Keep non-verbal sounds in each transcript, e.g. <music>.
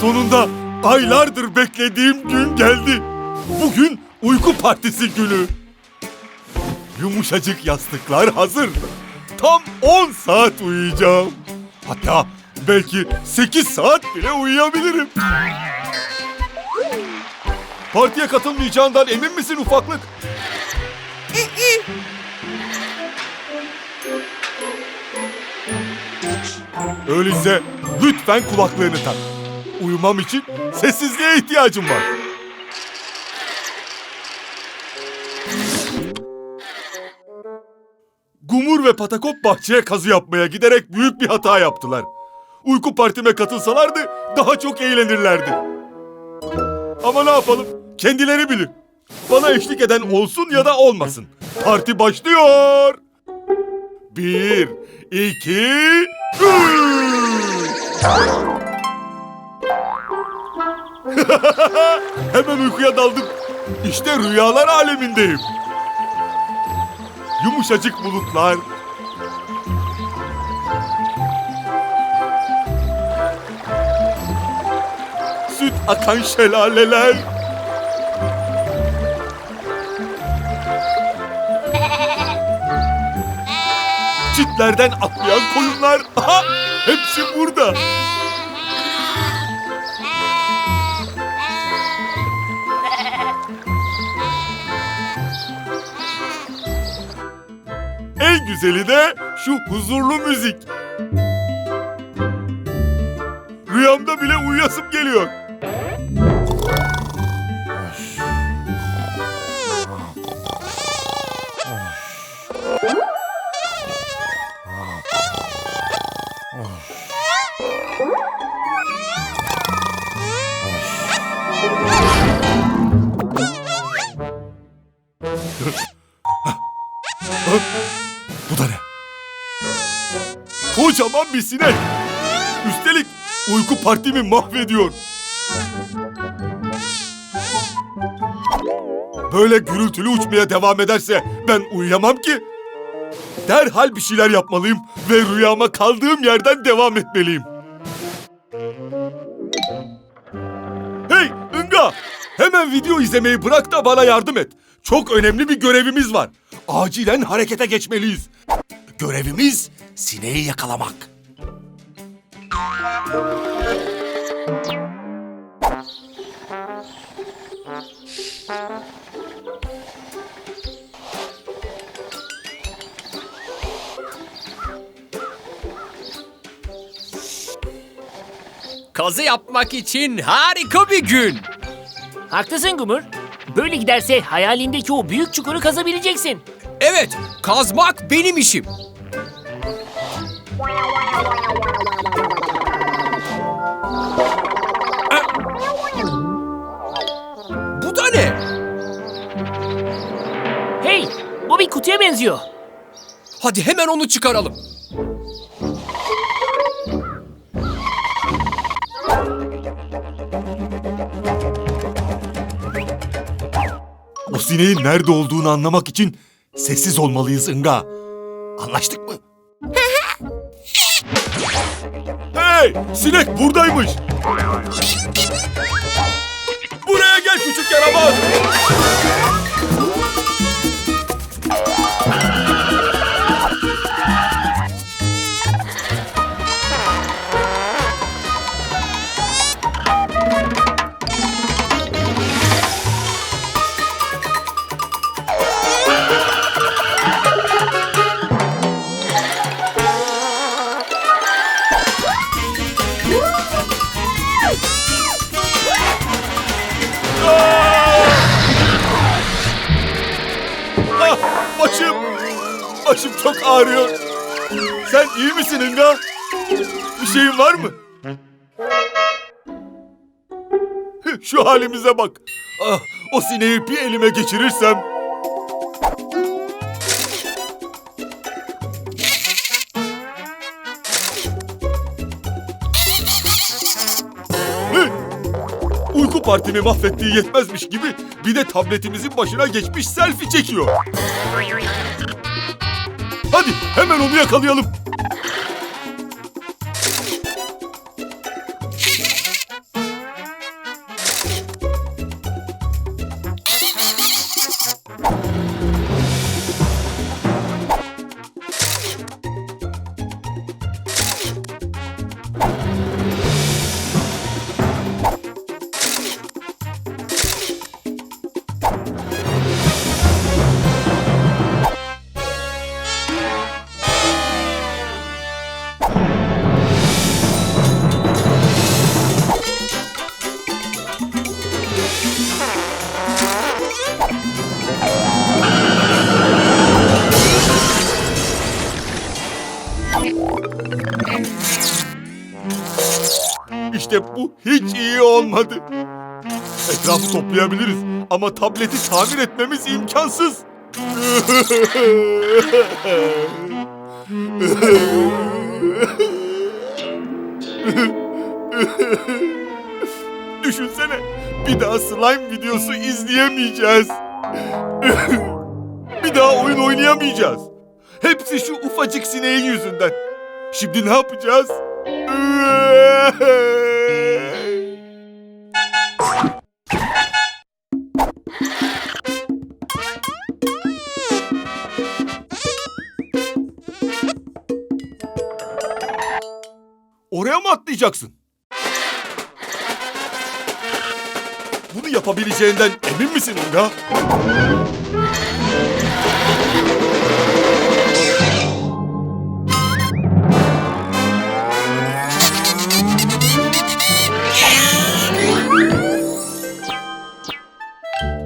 Sonunda aylardır beklediğim gün geldi. Bugün uyku partisi günü. Yumuşacık yastıklar hazır. Tam 10 saat uyuyacağım. Hatta belki 8 saat bile uyuyabilirim. Partiye katılmayacağından emin misin ufaklık? Öyleyse lütfen kulaklığını tak. Uyumam için sessizliğe ihtiyacım var. Gumur ve Patakop bahçeye kazı yapmaya giderek büyük bir hata yaptılar. Uyku partime katılsalardı daha çok eğlenirlerdi. Ama ne yapalım? Kendileri bilir. Bana eşlik eden olsun ya da olmasın. Parti başlıyor. Bir, iki, üç. <laughs> Hemen uykuya daldım. İşte rüyalar alemindeyim. Yumuşacık bulutlar. Akan şelaleler. Çitlerden atlayan koyunlar. Aha, hepsi burada. En güzeli de şu huzurlu müzik. Rüyamda bile uyuyasım geliyor. Kocaman bir sinek. Üstelik uyku partimi mahvediyor. Böyle gürültülü uçmaya devam ederse ben uyuyamam ki. Derhal bir şeyler yapmalıyım ve rüyama kaldığım yerden devam etmeliyim. Hey Inga! Hemen video izlemeyi bırak da bana yardım et. Çok önemli bir görevimiz var. Acilen harekete geçmeliyiz. Görevimiz sineği yakalamak. Kazı yapmak için harika bir gün. Haklısın Gumur. Böyle giderse hayalindeki o büyük çukuru kazabileceksin. Evet, kazmak benim işim. Bir kutuya benziyor. Hadi hemen onu çıkaralım. O sineğin nerede olduğunu anlamak için sessiz olmalıyız Inga. Anlaştık mı? hey! Sinek buradaymış. Buraya gel küçük yaramaz. Başım çok ağrıyor. Sen iyi misin Inga? Bir şeyin var mı? Şu halimize bak. Ah, o sineği bir elime geçirirsem... Uyku partimi mahvettiği yetmezmiş gibi bir de tabletimizin başına geçmiş selfie çekiyor. Hadi hemen onu yakalayalım. İşte bu hiç iyi olmadı. Etrafı toplayabiliriz ama tableti tamir etmemiz imkansız. Düşünsene bir daha slime videosu izleyemeyeceğiz. bir daha oyun oynayamayacağız. Hepsi şu ufacık sineğin yüzünden. Şimdi ne yapacağız? Atlayacaksın? Bunu yapabileceğinden emin misin Inga?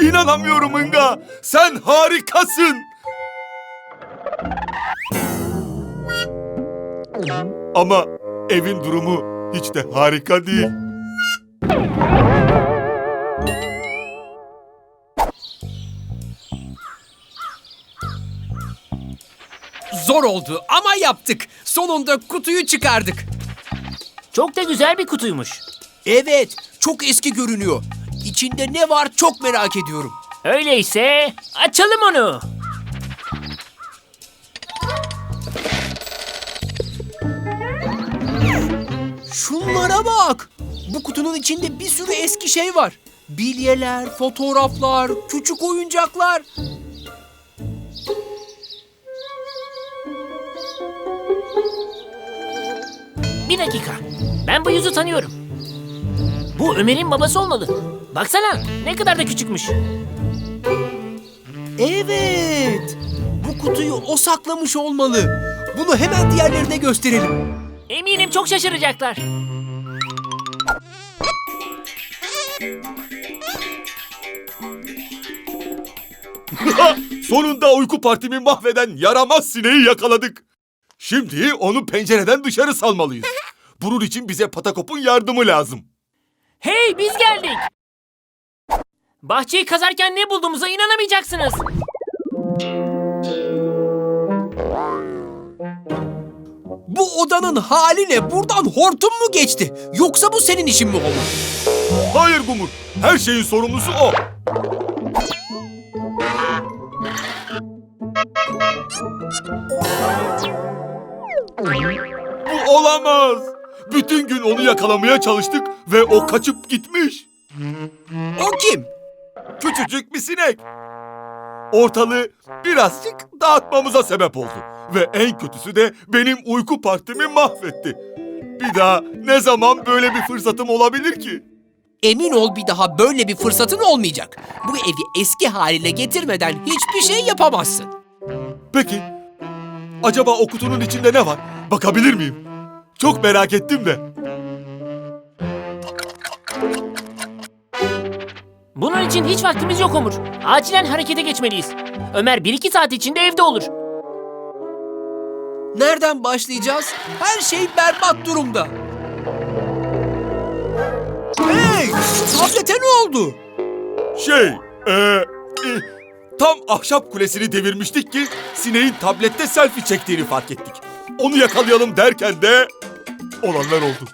İnanamıyorum Inga. Sen harikasın. Ama evin durumu hiç de harika değil. Zor oldu ama yaptık. Sonunda kutuyu çıkardık. Çok da güzel bir kutuymuş. Evet, çok eski görünüyor. İçinde ne var çok merak ediyorum. Öyleyse açalım onu. Şunlara bak. Bu kutunun içinde bir sürü eski şey var. Bilyeler, fotoğraflar, küçük oyuncaklar. Bir dakika. Ben bu yüzü tanıyorum. Bu Ömer'in babası olmalı. Baksana ne kadar da küçükmüş. Evet. Bu kutuyu o saklamış olmalı. Bunu hemen diğerlerine gösterelim. Eminim çok şaşıracaklar. Sonunda uyku partimi mahveden yaramaz sineği yakaladık. Şimdi onu pencereden dışarı salmalıyız. Bunun için bize Patakop'un yardımı lazım. Hey biz geldik. Bahçeyi kazarken ne bulduğumuza inanamayacaksınız. Bu odanın hali ne? Buradan hortum mu geçti? Yoksa bu senin işin mi oldu? Hayır Gumur, her şeyin sorumlusu o. Bu olamaz. Bütün gün onu yakalamaya çalıştık ve o kaçıp gitmiş. O kim? Küçücük bir sinek. Ortalığı birazcık dağıtmamıza sebep oldu. Ve en kötüsü de benim uyku partimi mahvetti. Bir daha ne zaman böyle bir fırsatım olabilir ki? Emin ol bir daha böyle bir fırsatın olmayacak. Bu evi eski haline getirmeden hiçbir şey yapamazsın. Peki, acaba o kutunun içinde ne var? Bakabilir miyim? Çok merak ettim de. Bunun için hiç vaktimiz yok Umur. Acilen harekete geçmeliyiz. Ömer 1-2 saat içinde evde olur. Nereden başlayacağız? Her şey berbat durumda. Hey! Tablete ne oldu? Şey, eee... e, Tam ahşap kulesini devirmiştik ki sineğin tablette selfie çektiğini fark ettik. Onu yakalayalım derken de olanlar oldu.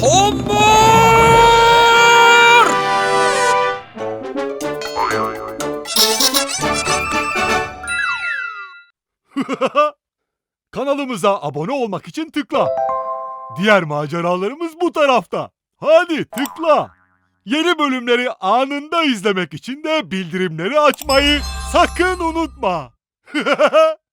Homur! <laughs> Kanalımıza abone olmak için tıkla. Diğer maceralarımız bu tarafta. Hadi tıkla. Yeni bölümleri anında izlemek için de bildirimleri açmayı sakın unutma. <laughs>